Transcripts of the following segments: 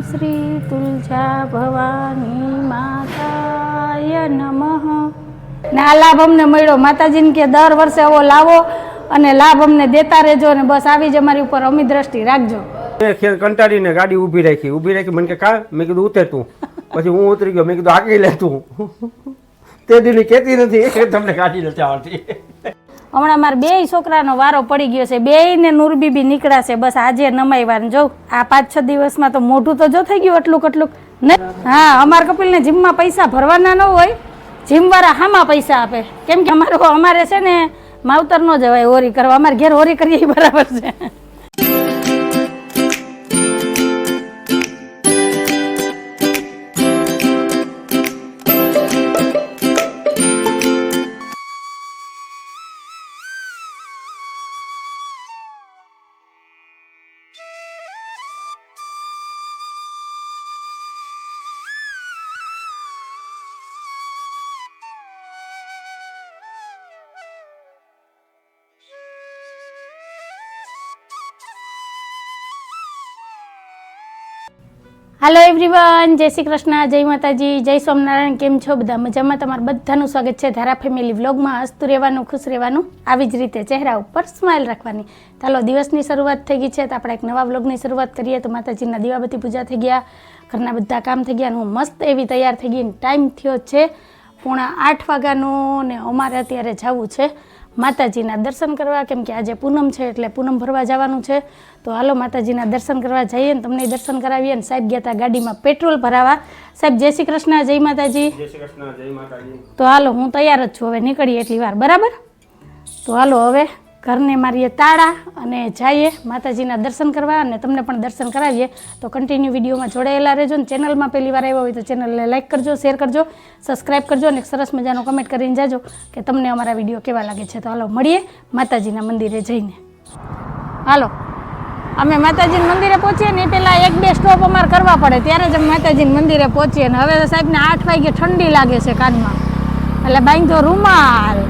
શ્રી તુલજા ભવાની માતાય નમઃ. ને લાભ અમને મળ્યો. માતાજીને કે દર વર્ષે આવો લાવો અને લાભ અમને દેતા રહેજો અને બસ આવી જ અમારી ઉપર અમી દ્રષ્ટિ રાખજો. મેં ખેર કંટાળીને ગાડી ઊભી રાખી. ઊભી રાખી મને કે, કા? મેં કીધું, ઉતર તું. પછી હું ઉતરી ગયો. મેં કીધું, હાકી લે તું. તે દીની કહેતી નથી. તમને ગાડી નથી આવડતી. હમણાં મારા બે છોકરાનો વારો પડી ગયો છે. બે ને નૂરબીબી નીકળ્યા છે બસ આજે નમાઈવાનું જોઉં આ પાંચ છ દિવસમાં તો મોઢું તો જો થઈ ગયું એટલું કેટલું. નહીં હા, અમાર કપિલને જીમમાં પૈસા ભરવાના ન હોય, જીમવાળા હામાં પૈસા આપે. કેમ કે અમારો, અમારે છે ને, માવતર ન જવાય હોરી કરવા. અમારે ઘેર હોરી કરીએ બરાબર છે. હાલો એવરીવન જય શ્રી કૃષ્ણ, જય માતાજી, જય સ્વામિનારાયણ, કેમ છો બધા? મજામાં તમારું બધાનું સ્વાગત છે ધારા ફેમિલી વ્લોગમાં. હસતું રહેવાનું, ખુશ રહેવાનું, આવી જ રીતે ચહેરા ઉપર સ્માઇલ રાખવાની. ચાલો દિવસની શરૂઆત થઈ ગઈ છે તો આપણે એક નવા વ્લોગની શરૂઆત કરીએ. તો માતાજીના દીવાબત્તી પૂજા થઈ ગયા, ઘરના બધા કામ થઈ ગયા હું મસ્ત એવી તૈયાર થઈ ગઈ. ટાઈમ થયો છે પોણા આઠ વાગ્યાનો ને અમારે અત્યારે જવું છે. માતાજીના દર્શન કરવા કેમ કે આજે પૂનમ છે એટલે પૂનમ ભરવા જવાનું છે. તો હાલો માતાજીના દર્શન કરવા જઈએ ને તમને દર્શન કરાવીએ ને સાહેબ ગયા હતા ગાડીમાં પેટ્રોલ ભરાવા. સાહેબ જય શ્રી કૃષ્ણ જય માતાજી. તો હાલો હું તૈયાર જ છું. હવે નીકળીએ એટલી વાર બરાબર? તો હાલો હવે ઘરને મારીએ તાળા અને જઈએ, માતાજીના દર્શન કરવા અને તમને પણ દર્શન કરાવીએ. તો કન્ટિન્યુ વિડીયોમાં જોડાયેલા રહેજો ને ચેનલમાં પહેલી વાર આવ્યા હોય તો ચેનલને લાઇક કરજો શેર કરજો સબસ્ક્રાઈબ કરજો અને સરસ મજાનો કમેન્ટ કરીને જાજો કે તમને અમારા વીડિયો કેવા લાગે છે. તો હાલો, મળીએ માતાજીના મંદિરે જઈને. હાલો, અમે માતાજીના મંદિરે પહોંચીએ ને એ પહેલાં એક બે સ્ટોપ અમારે કરવા પડે. ત્યારે જ અમે માતાજીના મંદિરે પહોંચીએ ને હવે સાહેબને આઠ વાગે ઠંડી લાગે છે કાનમાં. એટલે બાંધો રૂમાલ.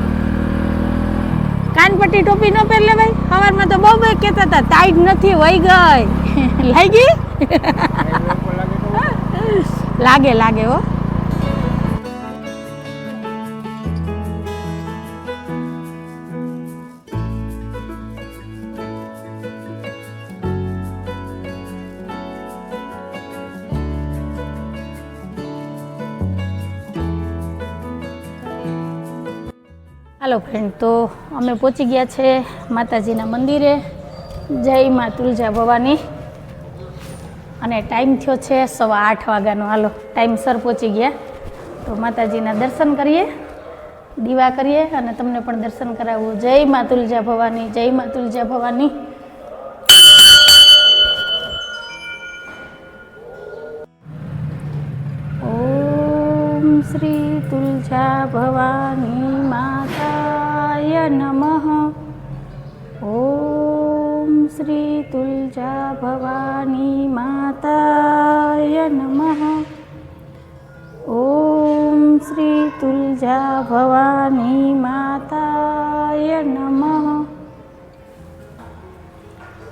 કાનપટ્ટી ટોપી ન પહેર ભાઈ? સવારમાં તો બહુ બે કહેતા હતા ટાઈટ નથી વહી ગઈ. લાગી લાગે લાગે હો. હાલો ફ્રેન્ડ તો અમે પહોંચી ગયા છે માતાજીના મંદિરે. જય મા તુલજા ભવાની. અને ટાઈમ થયો છે સવા આઠ વાગ્યાનો. હાલો ટાઈમસર પહોંચી ગયા. તો માતાજીના દર્શન કરીએ, દીવા કરીએ અને તમને પણ દર્શન કરાવવું જય મા તુલજા ભવાની, જય મા તુલજા ભવાની. ઓમ શ્રી તુલજા ભવાની માતાય नमः। ॐ श्रीतुलजा भवानी माताय नमः। ॐ श्रीतुलजा भवानी माताय नमः।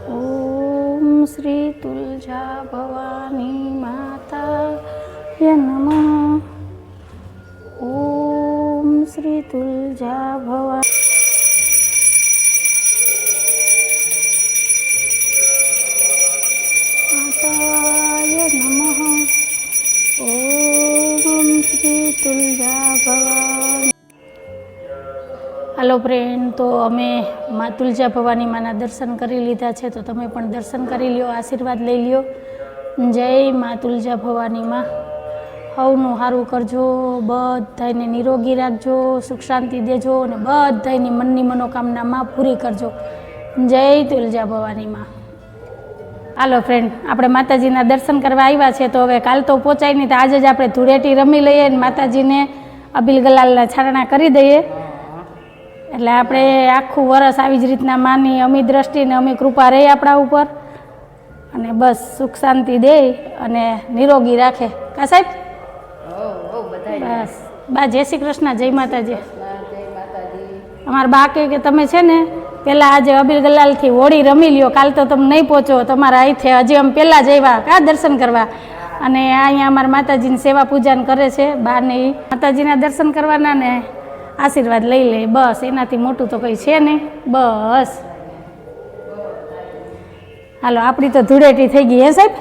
ॐ श्री तुलजा भवानी ॐ श्री तुलजा भवानी હાલો ફ્રેન્ડ તો અમે મા તુલજા ભવાની માના દર્શન કરી લીધા છે, તો તમે પણ દર્શન કરી લ્યો, આશીર્વાદ લઈ લ્યો. જય મા તુલજા ભવાની માં. હવનું સારું કરજો બધાને નિરોગી રાખજો, સુખ શાંતિ દેજો અને બધાની મનની મનોકામનામાં પૂરી કરજો. જય તુલજા ભવાની માં. હાલો ફ્રેન્ડ આપણે માતાજીના દર્શન કરવા આવ્યા છે, તો હવે કાલ તો પહોંચાય નહીં, તો આજે જ આપણે ધૂળેટી રમી લઈએ અને માતાજીને અબિલ ગલાલના છારણા કરી દઈએ. એટલે આપણે આખું વરસ આવી જ રીતના માની, અમી દ્રષ્ટિને અમી કૃપા રહે આપણા ઉપર. અને બસ સુખ શાંતિ દે અને નિરોગી રાખે. કા સાહેબ? બસ. બા, જય શ્રી કૃષ્ણ, જય માતાજી. અમારા બા કે તમે છે ને પહેલાં આજે અબીલ ગલાલથી હોળી રમી લ્યો, કાલ તો તમે નહીં પહોંચો, તમારા અહીંથી હજી અમે પહેલાં જ આવ્યા. કા દર્શન કરવા? અને અહીંયા અમારા માતાજીની સેવા પૂજાન કરે છે, બાને માતાજીના દર્શન કરવાના ને આશીર્વાદ લઈ લે, બસ. એનાથી મોટું તો કંઈ છે નહીં બસ. હાલો, આપણી તો ધૂળેટી થઈ ગઈ હે સાહેબ?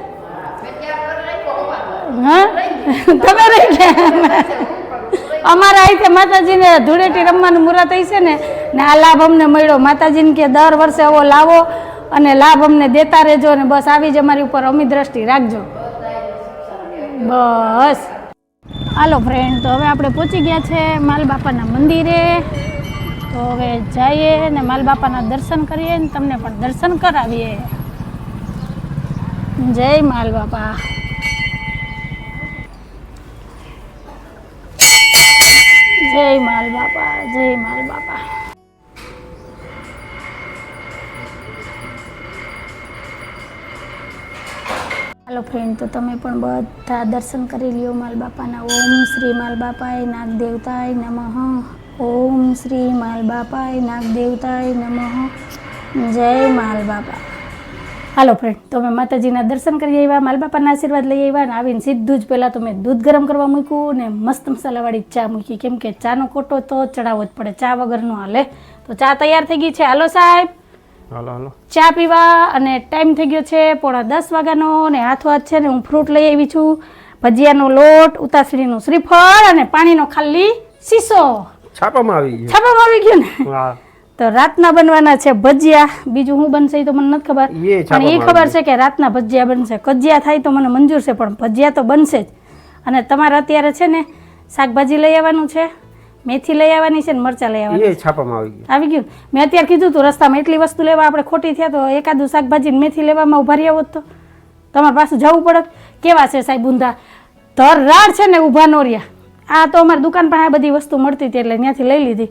હા? તમે રહી ગયા? અમારા અહીંથી માતાજીને ધૂળેટી રમવાનું મુહૂર્ત થઈ છે ને ને આ લાભ અમને મળ્યો. માતાજીને કે દર વર્ષે આવો લાવો અને લાભ અમને દેતા રહેજો ને બસ. આવી જ અમારી ઉપર અમી દ્રષ્ટિ રાખજો. બસ. હાલો ફ્રેન્ડ તો હવે આપણે પહોંચી ગયા છે માલબાપાના મંદિરે. તો હવે જઈએ ને માલબાપાના દર્શન કરીએ ને તમને પણ દર્શન કરાવીએ. જય માલબાપા. જય માલબાપા જય માલબાપા. હાલો ફ્રેન્ડ તો તમે પણ બધા દર્શન કરી લ્યો માલ બાપાના ઓમ શ્રી માલબાપાય નાગ દેવતાય નમઃ. ઓમ શ્રી માલબાપાય નાગ દેવતાય નમઃ. જય માલ બાપા હાલો ફ્રેન્ડ તો અમે માતાજીના દર્શન કરી આવ્યા, માલબાપાના આશીર્વાદ લઈ આવ્યા અને આવીને સીધું જ પહેલાં તો મેં દૂધ ગરમ કરવા મૂક્યું ને મસ્ત મસાલાવાળી ચા મૂકી. કેમ કે ચાનો કોટો તો ચડાવવો જ પડે, ચા વગરનો હાલે. તો ચા તૈયાર થઈ ગઈ છે. હાલો સાહેબ. હાલો હાલો. ચા પીવા અને ટાઈમ થઈ ગયો છે પોણા દસ વાગ્યાનો ને હાથો હાથ છે ને હું ફ્રૂટ લઈ આવી છું. ભજીયાનો લોટ ઉતાસળીનું શ્રીફળ અને પાણીનો ખાલી શીશો છાપામાં આવી ગયો. છાપામાં આવી ગયો ને? તો રાતના બનવાના છે ભજીયા. બીજું શું બનશે તો મને નથી ખબર. પણ એ ખબર છે કે રાતના ભજીયા બનશે. કજિયા થાય તો મને મંજૂર છે પણ ભજીયા તો બનશે જ. અને તમારે અત્યારે છે ને શાકભાજી લઈ આવવાનું છે. મેથી લઈ આવવાની છે ને મરચા લઈ આવવાની એ છાપામાં આવી ગયું. આવી ગયું? મેં અત્યારે કીધું તું રસ્તામાં એટલી વસ્તુ લેવા આપણે ખોટી થયા તો એકાદું શાકભાજી ને મેથી લેવામાં ઊભા રહ્યા હોત તો. તમારે પાછું જવું પડત કેવા છે સાહેબ ઊંધા? ધર રાડ છે ને ઊભા નો રહ્યા. આ તો અમારી દુકાન પણ આ બધી વસ્તુ મળતી હતી એટલે ત્યાંથી લઈ લીધી.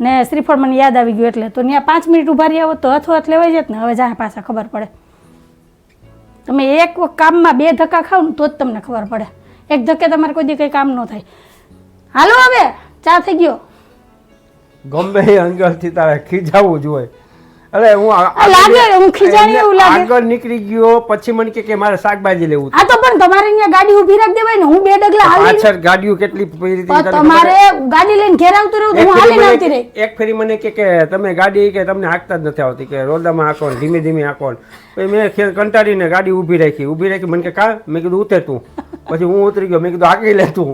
ને શ્રીફળ મને યાદ આવી ગયું એટલે. તો ત્યાં પાંચ મિનિટ ઊભા રહ્યા હોત તો અથો હાથ લેવાઈ જાય ને. હવે જા પાછા ખબર પડે. તમે એક કામમાં બે ધક્કા ખાવ ને તો જ તમને ખબર પડે. એક ધક્કે તમારે કોઈ દી કંઈ કામ ન થાય. હાલો હવે! ચા થઈ ગયો? ગમે એ અંગલથી તારે ખીજાવું જોઈએ અરે હું લાગે, હું ખીજાણી એવું લાગે. આગળ નીકળી ગયો પછી મને કે કે મારે શાકભાજી લેવું હા તો પણ તમારે અહીંયા ગાડી ઊભી રાખ દેવાય ને હું બે ડગલા હાલી પાછળ ગાડીઓ કેટલી ફેરી તમારે ગાડી લઈને ઘેર આવતું રહેવું એક હું મને આવતી રહી. એક ફેરી મને કે કે તમે ગાડી કે તમને હાંકતા જ નથી આવતી કે રોદામાં હાંકો ધીમે ધીમે હાંકો પછી મેં ખેર કંટાળીને ગાડી ઊભી રાખી ઊભી રાખી મને કે કા મેં કીધું ઉતર તું. પછી હું ઉતરી ગયો મેં કીધું હાંકી લે તું.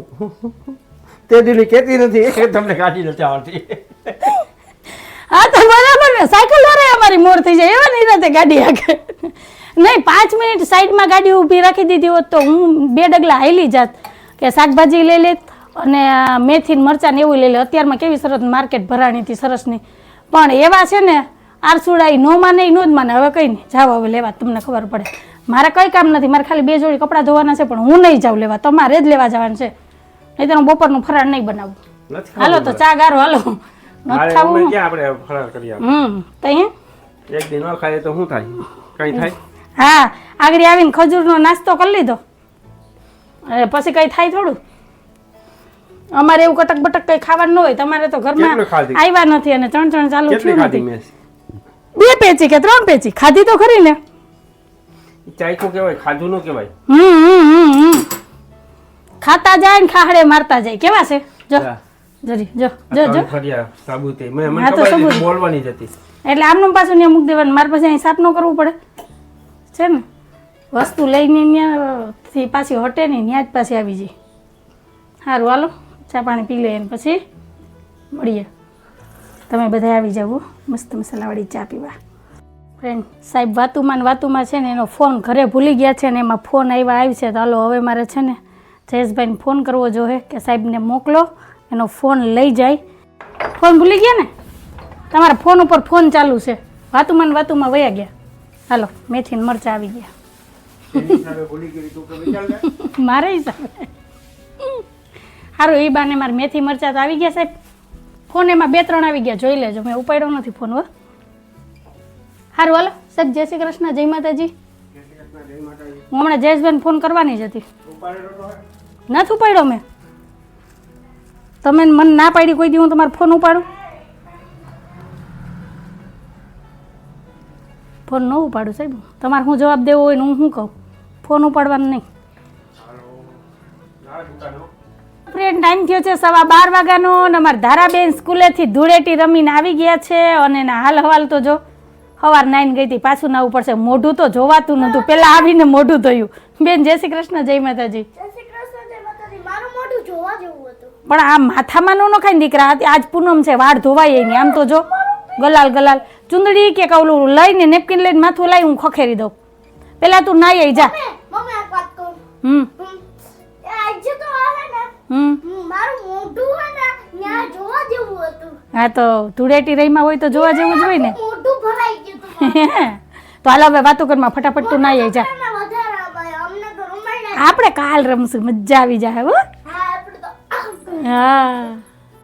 તે દીની કહેતી નથી. કે તમને ગાડી નથી આવડતી. હા તો બરાબર ને. સાયકલ વાળા અમારી મોર થઈ જાય. એવા નહીં રાતે ગાડી આગળ નહીં પાંચ મિનિટ સાઈડમાં ગાડી ઊભી રાખી દીધી હોત તો હું બે ડગલા હાલી જાત કે શાકભાજી લઈ લેત અને મેથી મરચાં ને એવું લઈ લે. અત્યારમાં કેવી સરસ માર્કેટ ભરાણી હતી સરસની પણ એવા છે ને આરસુડાઈ નો માને નો જ માને. હવે કંઈ નહીં. જાઓ હવે લેવા તમને ખબર પડે. મારે કંઈ કામ નથી. મારે ખાલી બે જોડી કપડાં ધોવાના છે પણ હું નહીં જાઉં લેવા. તમારે જ લેવા જવાનું છે. નહીં તો બપોરનું ફરાળ નહીં બનાવું. હાલો તો ચા ગારો હાલો. નથી ખાવું આપણે ફરાર કરી હમ તો એક દી ન તો શું થાય? કઈ થાય? હા આગળ આવીને ખજૂરનો નાસ્તો કરી લીધો. પછી કઈ થાય થોડું? અમારે એવું કટક બટક કઈ ખાવાનું ન હોય તમારે તો ઘરમાં આવ્યા નથી અને ત્રણ ત્રણ ચાલુ થયું નથી. બે પેચી કે ત્રણ પેચી? ખાધી તો ખરી ને? ચાયખું કહેવાય ખાધું ન કહેવાય. હમ હમ હમ હમ. ખાતા જાય ને ખાહડે મારતા જાય. કેવા છે? જો જરી જો જો જો. સાબુતે મેં મને ખબર બોલવાની જ હતી. એટલે આમનું પાછું ત્યાં મૂક દેવાનું. માર પાસે અહીં ન કરવું પડે. છે ને? વસ્તુ લઈને ત્યાંથી પાછી હટે નહીં ત્યાં જ પાછી આવી જાય સારું હાલો. ચા પાણી પી લઈએ ને પછી મળીએ. તમે બધા આવી જાવ મસ્ત મસાલાવાળી ચા પીવા. ફ્રેન્ડ સાહેબ વાતુમાં ને વાતુમાં છે ને એનો ફોન ઘરે ભૂલી ગયા છે ને એમાં ફોન આવ્યા આવી છે તો હાલો હવે મારે છે ને જયેશભાઈને ફોન કરવો જોઈએ કે સાહેબને મોકલો, એનો ફોન લઈ જાય. ફોન ભૂલી ગયા ને? તમારા ફોન ઉપર ફોન ચાલુ છે. વાતુમાં વાતુમાં વયા ગયા. હાલો મેથી મરચા આવી ગયા. મારે સારું એ બાને મારે મેથી મરચા તો આવી ગયા સાહેબ. ફોન એમાં બે ત્રણ આવી ગયા. જોઈ લેજો, મેં ઉપાડ્યો નથી ફોન, હો. સારું હાલો. સાહેબ જય શ્રી કૃષ્ણ, જય માતાજી. હું હમણાં જયેશભાઈ ફોન કરવાની જ હતી. નથી ઉપાડ્યો મેં. તમે મને ના પાડી કોઈ દી હું તમારો ફોન ઉપાડું? ફોન ન ઉપાડું સાહેબ. તમારે હું જવાબ દેવો હોય ને હું શું કહું? ફોન ઉપાડવાનું નહીં. ફ્રેન્ડ ટાઈમ થયો છે સવા બાર વાગ્યાનો અને અમારા ધારાબેન સ્કૂલેથી ધૂળેટી રમીને આવી ગયા છે અને એના હાલ હવાલ તો જો સવાર નાઈન ગઈ હતી, પાછું નાવું પડશે. મોઢું તો જોવાતું નહોતું. પહેલાં આવીને મોઢું ધોયું. બેન, જય શ્રી કૃષ્ણ, જય માતાજી જય શ્રી કૃષ્ણ જય માતાજી મારું મોઢું જોવા જેવું હતું પણ આ માથામાં નો નખાય ને દીકરા આજ પૂનમ છે વાળ ધોવાય નહીં. આમ તો જો ગલાલ ગલાલ. ચુંદડી કે કવલું લઈને નેપકિન લઈને માથું લાવી હું ખખેરી દઉં. પેલા તું નાઈ જા. હમ. હા તો ધૂળેટી રહીમાં હોય તો જોવા જેવું જ હોય ને. તો હાલ હવે વાતો કરમાં ફટાફટ તું નાઈ જા. આપણે કાલ રમશું મજા આવી જાય હો. હા.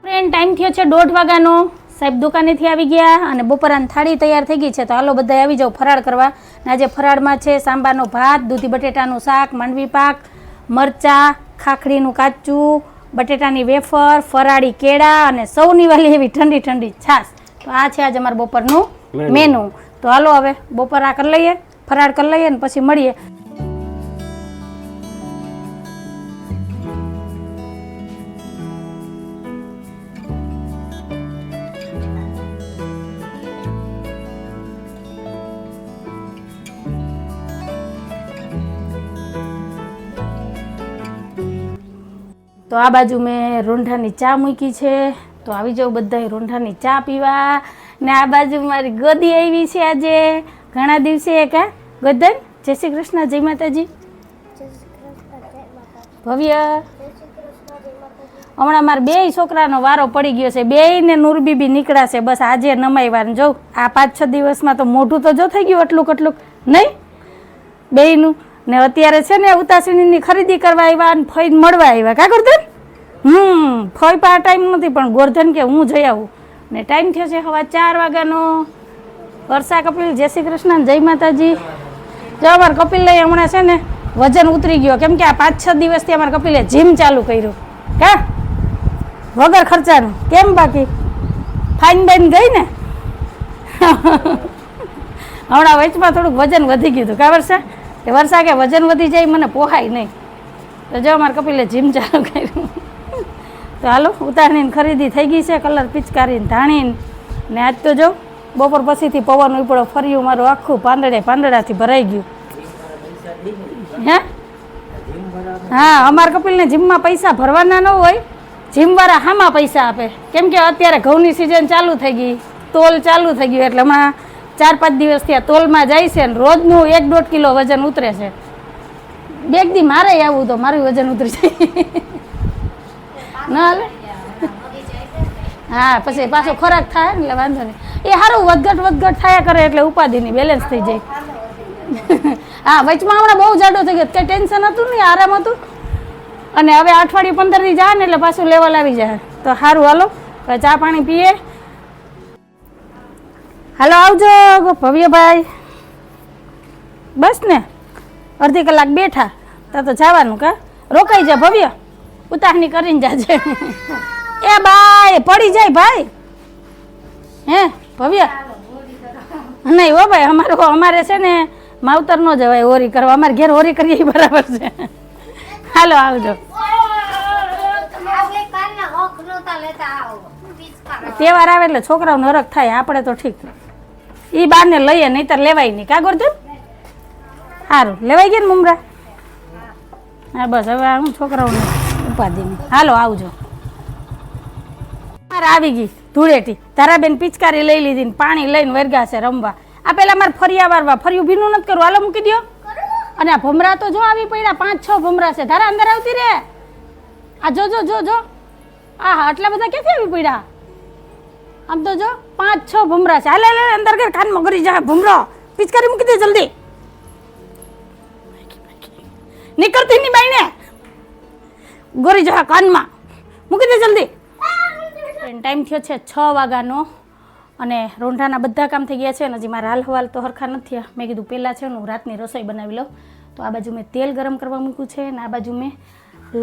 ફ્રેન્ડ ટાઈમ થયો છે દોઢ વાગ્યાનો. સાહેબ દુકાનેથી આવી ગયા અને બપોરાની થાળી તૈયાર થઈ ગઈ છે. તો હાલો બધા આવી જાઓ ફરાળ કરવા. ને આજે ફરાળમાં છે સાંબાનો ભાત દૂધી બટેટાનું શાક માંડવી પાક મરચાં ખાખડીનું કાચું બટેટાની વેફર ફરાળી કેળા અને સૌની વાલી એવી ઠંડી ઠંડી છાશ. તો આ છે આજે અમારા બપોરનું મેનુ. મેનુ તો હાલો હવે બપોર આ કરી લઈએ ફરાળ કરી લઈએ ને પછી મળીએ. તો આ બાજુ મેં રોંઢાની ચા મૂકી છે. તો આવી જાઉં બધા રોંઢાની ચા પીવા. ને આ બાજુ મારી ગોદી આવી છે આજે. ઘણા દિવસે કા ગોદન જય શ્રી કૃષ્ણ, જય માતાજી. ભવ્ય. હમણાં મારા બે છોકરાનો વારો પડી ગયો છે. બે ને નૂરબીબી નીકળાશે. બસ આજે નમાઈવાનું જોઉં આ પાંચ છ દિવસમાં તો મોઢું તો જો થઈ ગયું એટલું કેટલું. નહીં? બેયનું ને અત્યારે છે ને ઉતાસણીની ખરીદી કરવા આવ્યા અને ફઈ મળવા આવ્યા. કા ગોરધન હમ, ફઈ પા ટાઈમ નથી, પણ ગોરધન કે હું જઈ આવું. ને ટાઈમ થયો છે હવા ચાર વાગ્યાનો. વર્ષા કપિલ, જય શ્રી કૃષ્ણ જય માતાજી. જો અમારે કપિલ લઈ હમણાં છે ને વજન ઉતરી ગયો. કેમ કે આ પાંચ છ દિવસથી અમારે કપિલે જીમ ચાલુ કર્યું. કા? વગર ખર્ચાનું. કેમ બાકી? ફાઇન બાઈન ગઈ ને? હમણાં વચમાં થોડુંક વજન વધી ગયું હતું. કા વર્ષા? કે વર્ષા કે વજન વધી જાય મને પોહાય નહીં. તો જો અમારે કપિલે જીમ ચાલુ કર્યું. તો હાલો ઉતારણીની ખરીદી થઈ ગઈ છે, કલર પિચકારીને ધાણીને. ને આજ તો જો, બપોર પછીથી પવન ઉપડો ફર્યું મારું આખું પાંદડે પાંદડાથી ભરાઈ ગયું. હે? હા, અમારા કપિલને જીમમાં પૈસા ભરવાના ન હોય. જીમવાળા હામાં પૈસા આપે. કેમ કે અત્યારે ઘઉંની સિઝન ચાલુ થઈ ગઈ, તોલ ચાલુ થઈ ગયું, એટલે હમણાં ચાર પાંચ દિવસથી આ તોલમાં જાય છે ને રોજનું એક દોઢ કિલો વજન ઉતરે છે. બે દી મારે આવું તો મારું વજન ઉતરી જાય. ના હાલે હા, પછી પાછો ખોરાક થાય ને એટલે વાંધો નહીં. એ સારું વધઘટ વધઘટ થયા કરે એટલે ઉપાધિની બેલેન્સ થઈ જાય. હા, વચમાં હમણાં બહુ જાડો થઈ ગયો. કંઈ ટેન્શન હતું નહીં? આરામ હતું? અને હવે અઠવાડિયું પંદર દી જાય ને એટલે પાછું લેવલ આવી જાય. તો સારું હાલો. ચા પાણી પીએ. હાલો, આવજો, ભવ્યભાઈ. બસ ને, અડધી કલાક બેઠા. ત્યાં તો જવાનું કા? રોકાઈ જા, ભવ્ય. ઉતાહની કરીને જાજે. એ બાય, પડી જાય ભાઈ. હે, ભવ્ય. નહીં હો ભાઈ, અમારો, અમારે છે ને, માવતર ન જવાય ઓરી કરવા. અમારે ઘેર ઓરી કરીએ બરાબર છે. હાલો, આવજો. તહેવાર આવે એટલે છોકરાઓ નરક થાય, આપણે તો ઠીક. એ બારને લઈએ, નહીતર લેવાય નહીં. કા ગોરધન? સારું લેવાઈ ગયા ને મુમરા? હા, બસ, હવે હું છોકરાઓને ઉપાધિની હાલો, આવજો. મારે આવી ગઈ ધૂળેટી. ધારાબેન પિચકારી લઈ લીધી ને પાણી લઈને વર્ગા છે રમવા. આ પેલા મારે ફરિયા વારવા. ફર્યું ભીનું નથી કરવું હાલો, મૂકી દો અને આ ભમરા તો જો આવી પડ્યા. પાંચ, છ ભમરા છે. તારા અંદર આવતી રે આ જો જો જો જો. આ આટલા બધા ક્યાંથી આવી પડ્યા? આમ તો જો પાંચ છ ભમરા છે. હાલે હાલે અંદર કર કાનમાં કરી જાય ભમરો. પિચકારી મૂકી દે જલ્દી. નીકળતી ની બાઈને. ગોરી જા કાનમાં. મૂકી દે જલ્દી. ટાઈમ થયો છે છ વાગ્યાનો અને રોંઢાના બધા કામ થઈ ગયા છે અને હજી મારા હાલ હવાલ તો હરખા નથી થયા. મેં કીધું પહેલાં છે ને હું રાતની રસોઈ બનાવી લઉં. તો આ બાજુ મેં તેલ ગરમ કરવા મૂક્યું છે અને આ બાજુ મેં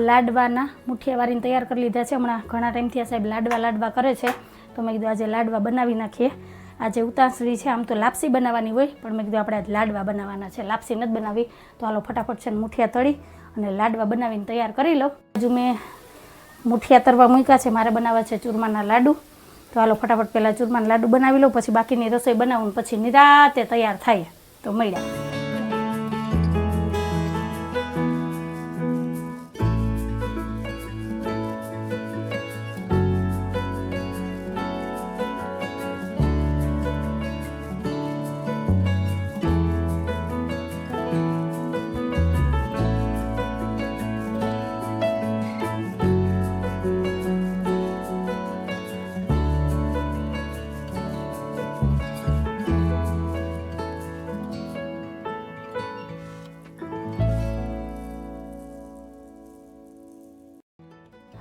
લાડવાના મુઠિયા વારીને તૈયાર કરી લીધા છે. હમણાં ઘણા ટાઈમથી આ સાહેબ લાડવા લાડવા કરે છે. તો મેં કીધું આજે લાડવા બનાવી નાખીએ. આજે ઉતાસળી છે, આમ તો લાપસી બનાવવાની હોય, પણ મેં કીધું આપણે આજે લાડવા બનાવવાના છે. લાપસી નથી બનાવી, તો હાલો ફટાફટ છે મુઠિયા તળી અને લાડવા બનાવીને તૈયાર કરી લઉં. હજુ મેં મુઠિયા તરવા મૂક્યા છે, મારે બનાવવા છે ચૂરમાના લાડુ. તો હાલો ફટાફટ પહેલાં ચૂરમાના લાડુ બનાવી લઉં, પછી બાકીની રસોઈ બનાવું પછી નિરાતે તૈયાર થાય. તો મળ્યા.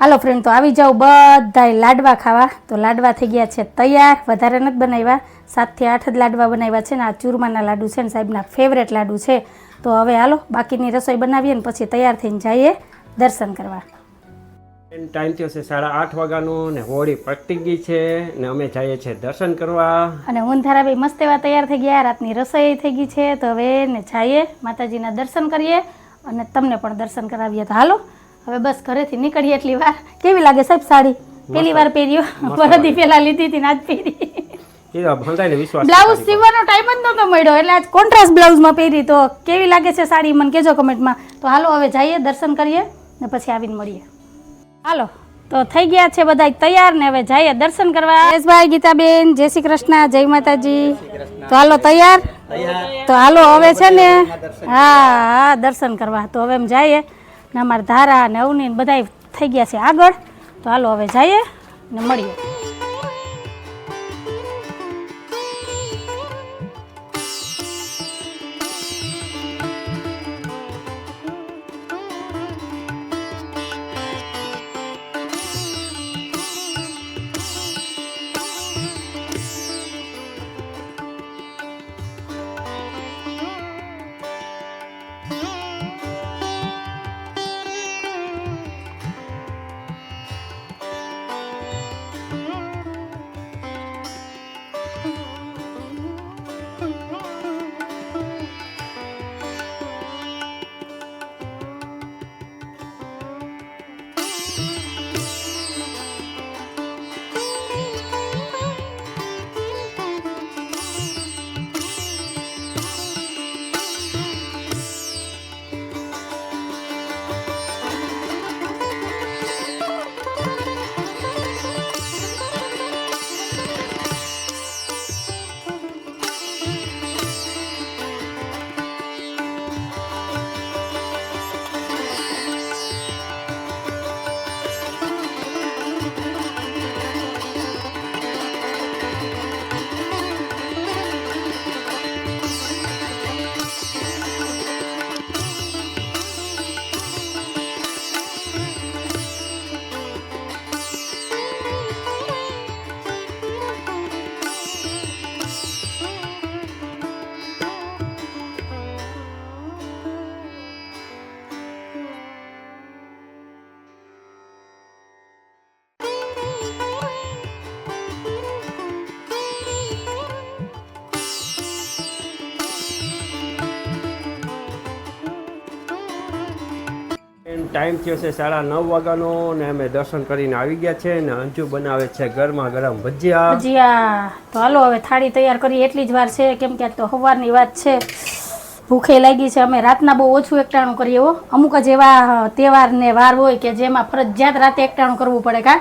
હાલો ફ્રેન્ડ તો આવી જાઓ બધાય લાડવા ખાવા. તો લાડવા થઈ ગયા છે તૈયાર. વધારે નથી બનાવ્યા. સાતથી આઠ જ લાડવા બનાવ્યા છે ને આ ચૂરમાના લાડુ છે ને સાહેબના ફેવરેટ લાડુ છે. તો હવે હાલો બાકીની રસોઈ બનાવીએ ને પછી તૈયાર થઈને જઈએ દર્શન કરવા. ટાઈમ થયો છે સાડા આઠ વાગ્યાનું ને હોળી પ્રગટી ગઈ છે ને અમે જઈએ છીએ દર્શન કરવા. અને ઊંધારા ધારાભાઈ મસ્ત એવા તૈયાર થઈ ગયા. રાતની રસોઈ થઈ ગઈ છે. તો હવે ને જઈએ માતાજીના દર્શન કરીએ અને તમને પણ દર્શન કરાવીએ. તો હાલો હવે બસ ઘરેથી નીકળીએ એટલી વાર. કેવી લાગે સાહેબ સાડી? પહેલી વાર પહેર્યો. વરદી પેલા લીધી હતી ને આજ પહેરી. બ્લાઉઝ સીવવાનો ટાઈમ જ નહોતો મળ્યો એટલે આજ કોન્ટ્રાસ્ટ બ્લાઉઝમાં પહેરી. તો કેવી લાગે છે સાડી? મને કહેજો કમેન્ટમાં. તો હાલો હવે જઈએ દર્શન કરીએ ને પછી આવીને મળીએ. હાલો તો થઈ ગયા છે બધા તૈયાર ને હવે જઈએ દર્શન કરવા. યશભાઈ ગીતાબેન જય શ્રી કૃષ્ણ જય માતાજી. તો હાલો તૈયાર. તો હાલો હવે છે ને હા હા દર્શન કરવા. તો હવે એમ જઈએ. ને અમારા ધારા ને અવની બધા થઈ ગયા છે આગળ. તો હાલો હવે જઈએ ને મળીએ. ટાઈમ થયો છે સાડા નવ વાગ્યાનો ને અમે દર્શન કરીને આવી ગયા છે ને અંજુ બનાવે છે ગરમા ગરમ ભજીયા. ભજીયા. તો હાલો હવે થાળી તૈયાર કરી એટલી જ વાર છે. કેમ કે આજ તો સવારની વાત છે. ભૂખે લાગી છે. અમે રાતના બહુ ઓછું એકટાણું કરીએ હો. અમુક જ એવા તહેવાર ને વાર હોય કે જેમાં ફરજિયાત રાતે એકટાણું કરવું પડે કા?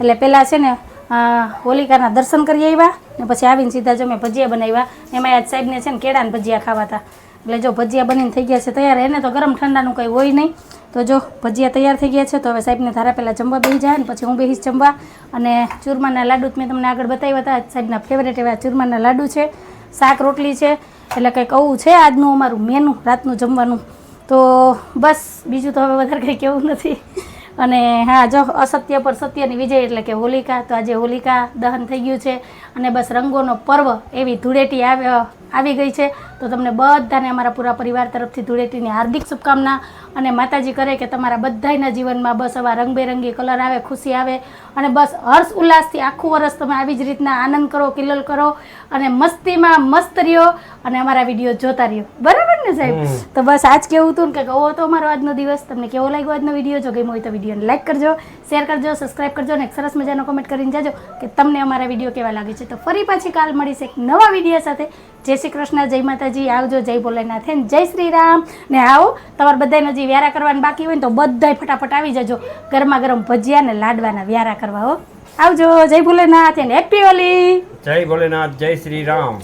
એટલે પેલા છે ને હોલિકાના દર્શન કરી આવ્યા ને પછી આવીને સીધા જ અમે ભજીયા બનાવ્યા. એમાં આજ સાહેબને છે ને કેળાના ભજીયા ખાવા હતા એટલે જો ભજીયા બનીને થઈ ગયા છે તૈયાર એને તો ગરમ ઠંડાનું કંઈ હોય નહીં. તો જો ભજીયા તૈયાર થઈ ગયા છે, તો હવે સાહેબને ધારા પહેલાં જમવા બેસી જાય ને પછી હું બેસીશ જમવા. અને ચૂરમાના લાડુ મેં તમને આગળ બતાવ્યા હતા. સાહેબના ફેવરેટ એવા ચૂરમાના લાડુ છે, શાક રોટલી છે, એટલે કંઈક આવું છે આજનું અમારું મેનુ રાતનું જમવાનું. તો બસ, બીજું તો હવે વધારે કંઈ કેવું નથી. અને હા, જો અસત્ય પર સત્યની વિજય એટલે કે હોલિકા, તો આજે હોલિકા દહન થઈ ગયું છે. અને બસ રંગોનો પર્વ એવી ધૂળેટી આવી ગઈ છે. તો તમને બધાને અમારા પૂરા પરિવાર તરફથી ધૂળેટીની હાર્દિક શુભકામના અને માતાજી કરે કે તમારા બધાયના જીવનમાં બસ આવા રંગબેરંગી કલર આવે ખુશી આવે અને બસ હર્ષ ઉલ્લાસથી આખું વર્ષ તમે આવી જ રીતના આનંદ કરો કિલ્લલ કરો અને મસ્તીમાં મસ્ત રહ્યો અને અમારા વીડિયો જોતા રહ્યો. બરાબર ને સાહેબ? તો બસ આજ કેવું હતું ને કે આવો તો અમારો આજનો દિવસ તમને કેવો લાગ્યો આજનો વીડિયો? જો ગમ્યો હોય તો વિડીયોને લાઈક કરજો શેર કરજો સબસ્ક્રાઈબ કરજો અને એક સરસ મજાનો કમેન્ટ કરીને જાજો કે તમને અમારા વીડિયો કેવા લાગે છે. તો ફરી પાછી કાલ મળીશ એક નવા વીડિયો સાથે. જય શ્રી કૃષ્ણ જય માતાજી આવજો, જય ભોલેનાથ. અને જય શ્રી રામ ને આવો, તમારે બધાને હજી વ્યારા કરવાની બાકી હોય ને તો બધાય ફટાફટ આવી જજો. ગરમા ગરમ ભજીયા ને લાડવાના વ્યારા કરવા, હો. આવજો, જય ભોલેનાથ. And happy Holi. જય ભોલેનાથ, જય શ્રી રામ